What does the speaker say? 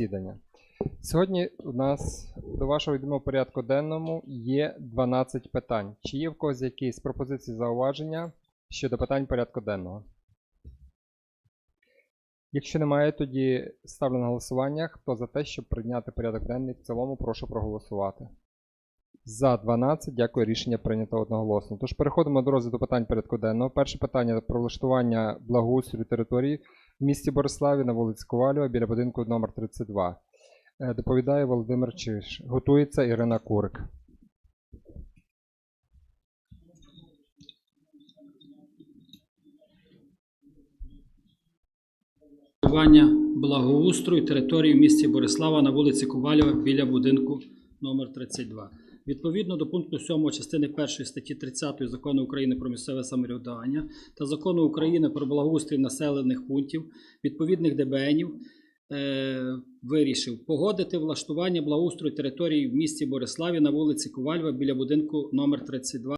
засідання. Сьогодні у нас до вашого відомого порядку денному є 12 питань. Чи є в когось якісь пропозиції зауваження щодо питань порядку денного? Якщо немає, тоді ставлю на голосування. Хто за те, щоб прийняти порядок денний в цілому, прошу проголосувати. За 12, дякую, рішення прийнято одноголосно. Тож переходимо до розгляду питань порядку денного. Перше питання про влаштування благоустрою території в місті Бориславі на вулиці Ковалєва біля будинку номер 32. Е, Доповідає Володимир Чиш. Готується Ірина Курик. Благоустрою території в місті Борислава на вулиці Ковалєва біля будинку номер 32. Відповідно до пункту 7 частини 1 статті 30 Закону України про місцеве самоврядування та Закону України про благоустрій населених пунктів, відповідних ДБНів, е, вирішив погодити влаштування благоустрою території в місті Бориславі на вулиці Ковальва біля будинку номер 32